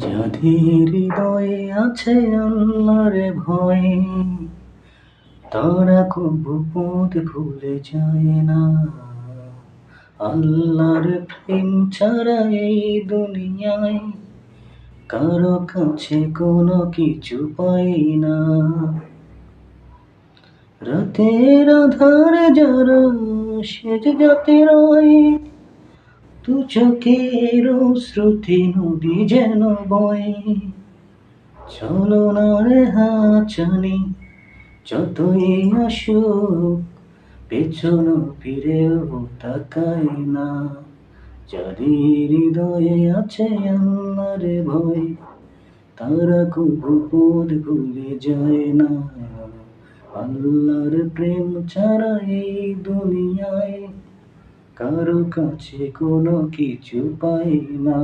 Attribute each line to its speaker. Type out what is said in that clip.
Speaker 1: যাদের হৃদয়ে আছে আল্লাহর ভয়, তারা কবু পথ ভুলে যায় না। আল্লাহর প্রেম ছাড়া এই দুনিয়ায় কারও কাছে কোনো কিছু পাই না। রাতের আধার যারা সেজ যাতে রয় দু চোখের শ্রুতি নদী যেন বয়। চলো না রে হাচানি, যতই আসুক, পেছন ফিরেও তাকাই না। যাদের হৃদয়ে আছে আল্লাহর ভয়, তারা কবু পথ ভুলে যায় না। আল্লাহর প্রেম ছাড়া এই দুনিয়ায় কারও কাছে কোনো কিছু পাই না।